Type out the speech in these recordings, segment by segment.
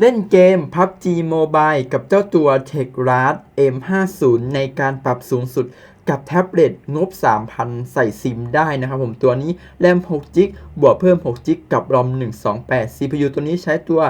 เล่นเกม PUBG Mobile กับเจ้าตัว t e c r a d M50 ในการปรับสูงสุดกับแท็บเล็ตงบ 3,000 ใส่ซิมได้นะครับผมตัวนี้แรม6 g b บวกเพิ่ม6 g b กับ ROM 128 CPU ตัวนี้ใช้ตัว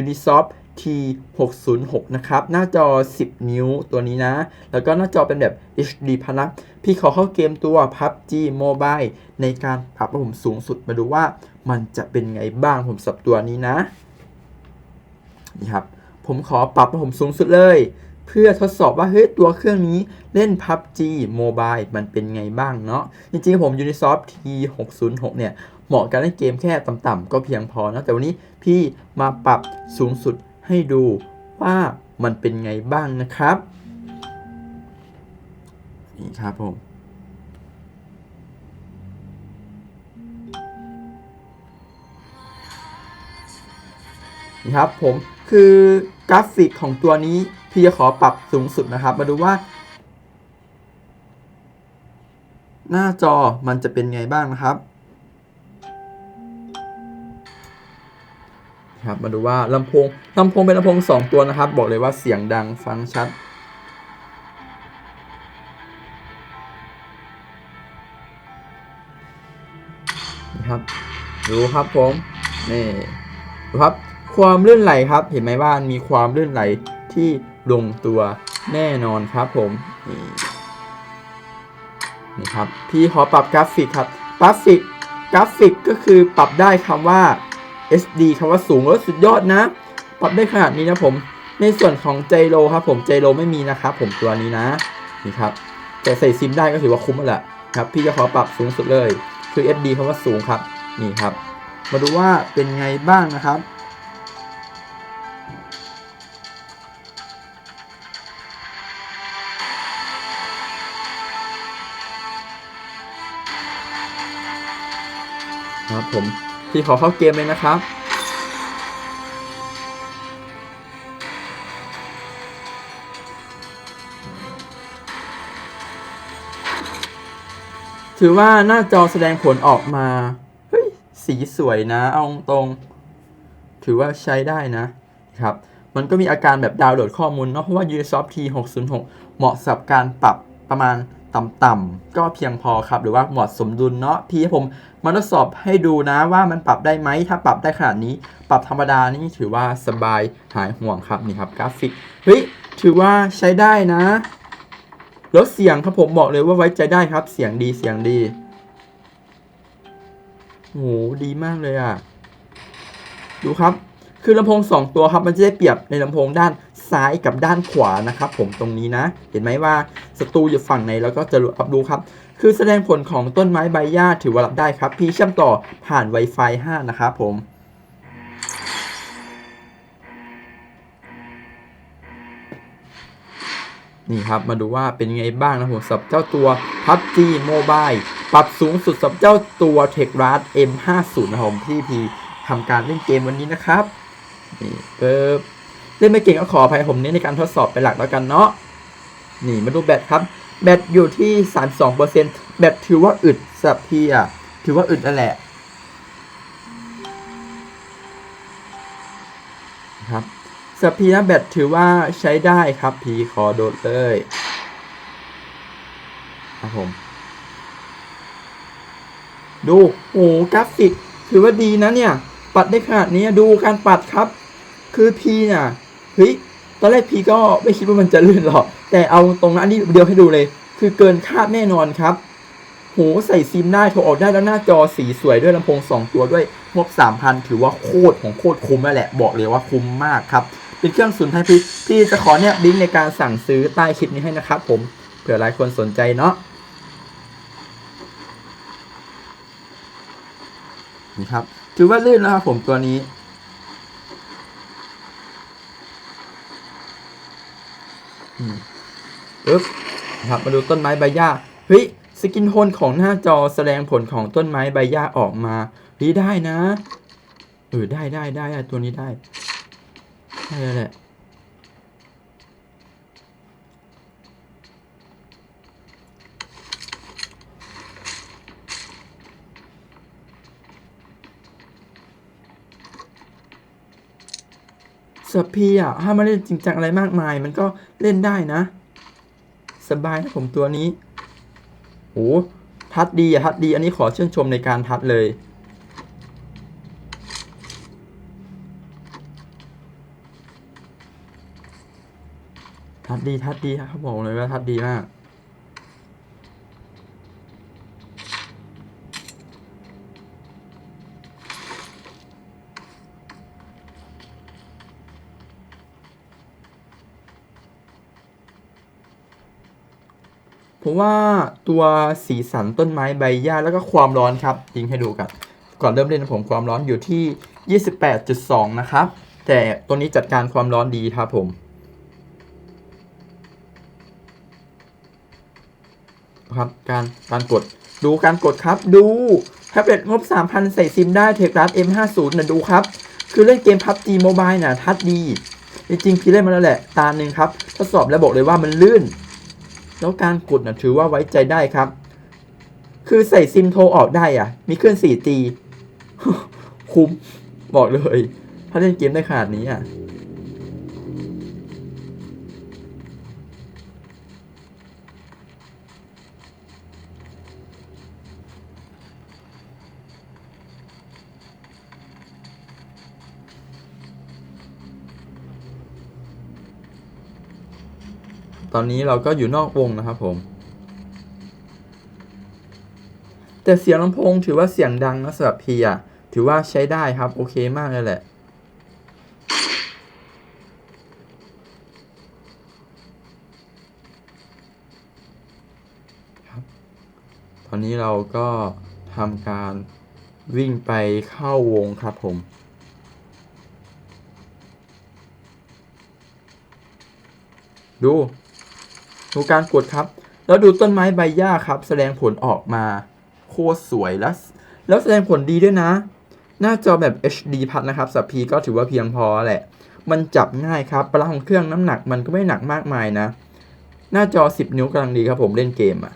Unisoft T606 นะครับ หน้าจอ 10 นิ้วตัวนี้นะ แล้วก็หน้าจอเป็นแบบ HD พนักพี่ขอเข้าเกมตัว PUBG Mobile ในการปรับระบบสูงสุดมาดูว่ามันจะเป็นไงบ้างผมสับตัวนี้นะ นี่ครับผมขอปรับระบบสูงสุดเลย เพื่อทดสอบว่าเฮ้ยตัวเครื่องนี้เล่น PUBG Mobile มันเป็นไงบ้างเนาะจริงๆผม Unisoft T606 เนี่ยเหมาะกับเล่นเกมแค่ต่ำๆก็เพียงพอนะแต่วันนี้พี่มาปรับสูงสุดให้ดูว่ามันเป็นไงบ้างนะครับ นี่ครับผม นี่ครับผมคือกราฟิกของตัวนี้พี่จะขอปรับสูงสุดนะครับ มาดูว่า หน้าจอมันจะเป็นไงบ้างนะครับครับมาดูว่าลำโพงลำโพงเป็นลำโพงสองตัวนะครับ บอกเลยว่าเสียงดังฟังชัดนะครับดูครับผมนี่ดูครับ ความลื่นไหลครับ เห็นไหมว่ามีความลื่นไหลที่ลงตัวแน่นอนครับผมนี่นี่ครับพี่ขอปรับกราฟิกครับกราฟิกกราฟิกก็คือปรับได้คำว่า SD คำว่าสูงแล้วสุดยอดนะ ปรับได้ขนาดนี้นะผม ในส่วนของใจโลครับผมใจโลไม่มีนะครับผมตัวนี้นะนี่ครับแต่ใส่ซิมได้ก็ถือว่าคุ้มแล้วแหละครับพี่จะขอปรับสูงสุดเลย คือ SD คำว่าสูงครับนี่ครับ มาดูว่าเป็นไงบ้างนะครับ ครับผมพี่ขอเข้าเกมเลยนะครับ ถือว่าหน้าจอแสดงผลออกมา เฮ้ย สีสวยนะ เอาตรง ถือว่าใช้ได้นะครับ มันก็มีอาการแบบดาวน์โหลดข้อมูลเนาะ เพราะว่า Ubisoft T606 เหมาะสำหรับการปรับประมาณ ต่ำๆก็เพียงพอครับ หรือว่าเหมาะสมดุลเนาะพี่ให้ผมมาทดสอบให้ดูนะว่ามันปรับได้ไหมถ้าปรับได้ขนาดนี้ ปรับธรรมดานี่ถือว่าสบายหายห่วงครับนี่ครับกราฟิกเฮ้ยถือว่าใช้ได้นะแล้วเสียงครับผมบอกเลยว่าไว้ใจได้ครับ เสียงดีเสียงดีโหดีมากเลยอะ ดูครับ คือลำโพง 2 ตัวครับ มันจะได้เปรียบในลำโพงด้าน ซ้ายกับด้านขวานะครับผมตรงนี้นะ เห็นไหมว่าศัตรูอยู่ฝั่งไหนแล้วก็จะรับดูครับ คือแสดงผลของต้นไม้ใบหญ้าถือว่ารับได้ครับ พี่เชื่อมต่อผ่าน Wi-Fi 5 นะครับผมนี่ครับมาดูว่าเป็นไงบ้างนะผมสับเจ้าตัว PUBG Mobile ปรับสูงสุดสับเจ้าตัว t e c r a d M50 นะครับผมที่พีทำการเล่นเกมวันนี้นะครับนี่เปิบ เล่นไม่เก่งก็ขออภัยผมเน้ในการทดสอบเป็นหลักแล้วกันเนาะนี่มาดูแบตครับ แบตอยู่ที่ 32%แบตถือว่าอึดสับพี่อะถือว่าอึดนั่นแหละครับสับพีนะแบตถือว่าใช้ได้ครับพีขอโดดเลยครับผม ดูโอ้กราฟิก ถือว่าดีนะเนี่ย ปัดได้ขนาดนี้ดูการปัดครับ คือพีเนี่ย เฮ้ยตอนแรกพีก็ไม่คิดว่ามันจะลื่นหรอก แต่เอาตรงนั้นนี่เดียวให้ดูเลย คือเกินคาดแน่นอนครับโหใส่ซิมได้โทรออกได้แล้วหน้าจอสีสวยด้วยลำโพง 2 ตัวด้วยงบ3,000 ถือว่าโคตรของโคตรคุ้มแล้วแหละ บอกเลยว่าคุ้มมากครับ เป็นเครื่องศูนย์ไทยพี่พี่จะขอเนี่ยลิงก์ในการสั่งซื้อใต้คลิปนี้ให้นะครับผมเผื่อหลายคนสนใจเนาะนี่ครับ ถือว่าลื่นแล้วครับผมตัวนี้ อืม ปึ๊บนะครับมาดูต้นไม้ใบหญ้าเฮ้ยสกินโทนของหน้าจอแสดงผลของต้นไม้ใบหญ้าออกมาเฮ้ยได้นะเออได้ได้ได้ตัวนี้ได้ได้แล้วแหละสพีอะถ้ามาเล่นจริงจังอะไรมากมาย มันก็เล่นได้นะ สบายนะผมตัวนี้โอ้ทัดดีอะทัดดี อันนี้ขอชื่นชมในการทัดเลย ทัดดีทัดดีครับบอกเลยว่าทัดดีมาก ผมว่าตัวสีสันต้นไม้ใบหญ้าแล้วก็ความร้อนครับยิงให้ดูกันก่อนเริ่มเล่นผมความร้อนอยู่ที่ 28.2 นะครับ แต่ตัวนี้จัดการความร้อนดีครับผมครับการการกดดูการกดครับดูแท็บเล็ตงบ 3,000 ใส่ซิมได้เทครัส M50 นะดูครับ คือเล่นเกม PUBG Mobile นะทัดดี จริงๆพี่เล่นมาแล้วแหละ ตาหนึ่งครับ ทดสอบแล้วบอกเลยว่ามันลื่น แล้วการกดนะถือว่าไว้ใจได้ครับ คือใส่ซิมโทรออกได้อะ มีเครื่อง 4G คุ้มบอกเลย ถ้าเล่นเกมได้ขนาดนี้อะ ตอนนี้เราก็อยู่นอกวงนะครับผม แต่เสียงลำโพงถือว่าเสียงดังนะสำหรับพีอะถือว่าใช้ได้ครับ โอเคมากเลยแหละตอนนี้เราก็ทำการวิ่งไปเข้าวงครับผม ดู ดูการกดครับ แล้วดูต้นไม้ใบหญ้าครับ แสดงผลออกมาโคตรสวยแล้ว แล้วแสดงผลดีด้วยนะ หน้าจอแบบ HD พัดนะครับสับพีก็ถือว่าเพียงพอแหละ มันจับง่ายครับพลังของเครื่องน้ำหนักมันก็ไม่หนักมากมายนะ หน้าจอ 10 นิ้วกำลังดีครับผมเล่นเกมอะ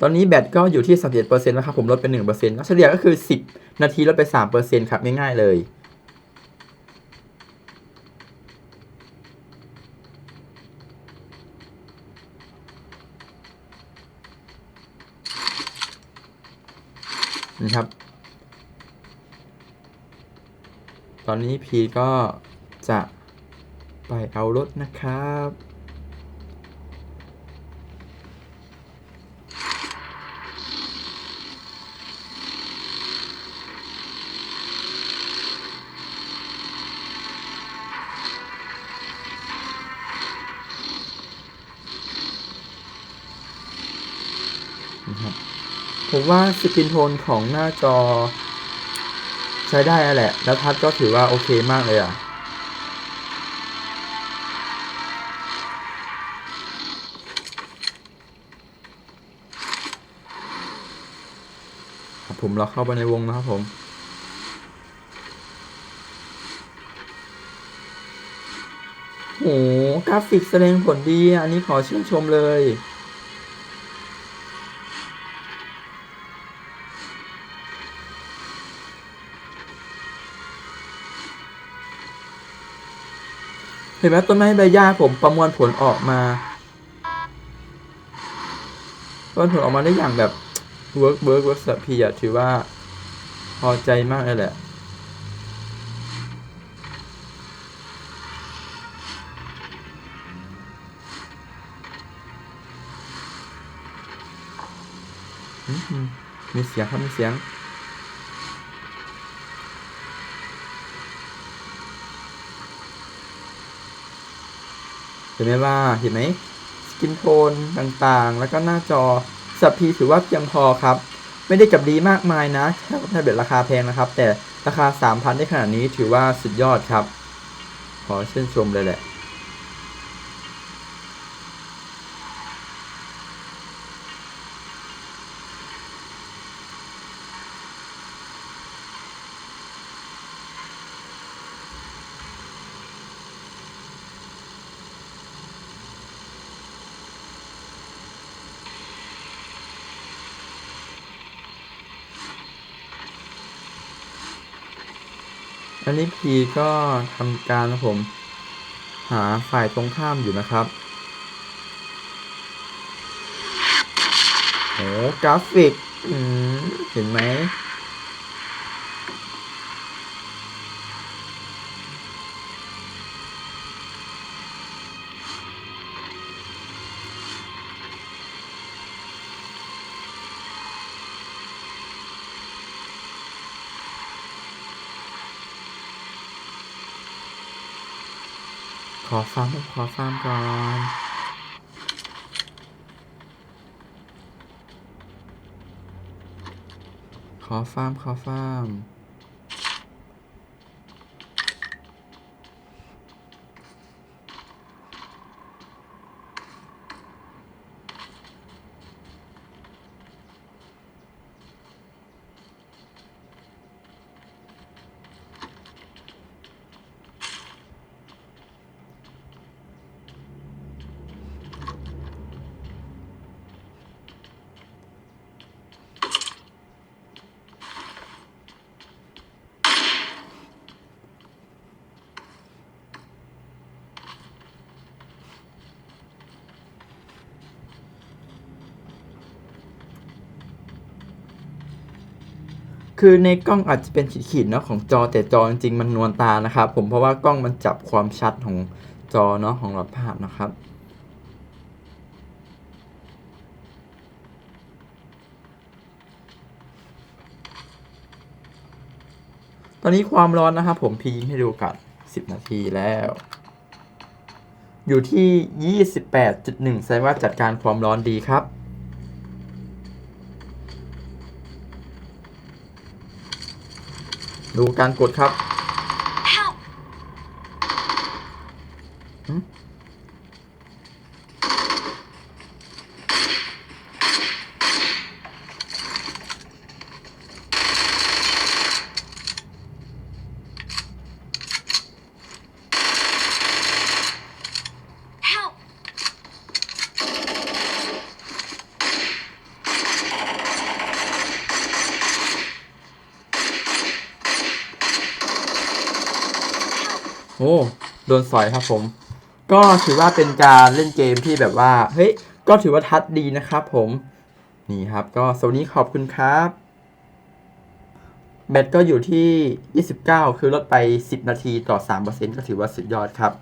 ตอนนี้แบตก็อยู่ที่ 37%แล้วครับผมลดไป1%แล้วเฉลี่ยก็คือ 10 นาทีลดไป 3%ครับง่ายๆเลย นะครับ ตอนนี้พีก็จะไปเอารถนะครับนะครับ ผมว่าสกินโทนของหน้าจอ ใช้ได้แล้วแหละ แล้วทัดก็ถือว่าโอเคมากเลยอะผมเราเข้าไปในวงนะครับผม โห กราฟิกแสดงผลดี อันนี้ขอชื่นชมเลย เห็นไหมต้นไม้ใบหญ้าผมประมวลผลออกมาประมวลผลออกมาได้อย่างแบบเวิร์กเวิร์กเวิร์กสัพีอะถือว่าพอใจมากเลยแหละมีเสียงครับมีเสียง ห็นไหมว่าเห็นไหมสกินโทนต่างๆ แล้วก็หน้าจอสับพีถือว่าเพียงพอครับ ไม่ได้กับดีมากมายนะแค่แท็บเล็ตราคาแพงนะครับ แต่ราคา 3,000 ได้ขนาดนี้ถือว่าสุดยอดครับ ขอเชื่นชมเลยแหละ อันนี้พีก็ทำการนะผม หาฝ่ายตรงข้ามอยู่นะครับโอ้กราฟิกเห็นไหม อฟาร์มขอฟาร์มก่อนขอฟาร์มขอฟาร์ม คือในกล้องอาจจะเป็นขีดๆเนาะของจอแต่จอจริงๆมันนวลตานะครับ ผมเพราะว่ากล้องมันจับความชัดของจอเนาะของหลอดภาพนะครับตอนนี้ความร้อนนะครับผมพีให้ดูกัน10 นาทีแล้ว อยู่ที่ 28.1แสดงว่าจัดการความร้อนดีครับ ดูการกดครับ อ้ โดนสอยครับผม ก็ถือว่าเป็นการเล่นเกมที่แบบว่า เฮ้ย ก็ถือว่าทัดดีนะครับผม นี่ครับ ก็สวัสดีขอบคุณครับ แบตก็อยู่ที่ 29 คือลดไป 10 นาทีต่อ 3%ก็ถือว่าสุดยอดครับ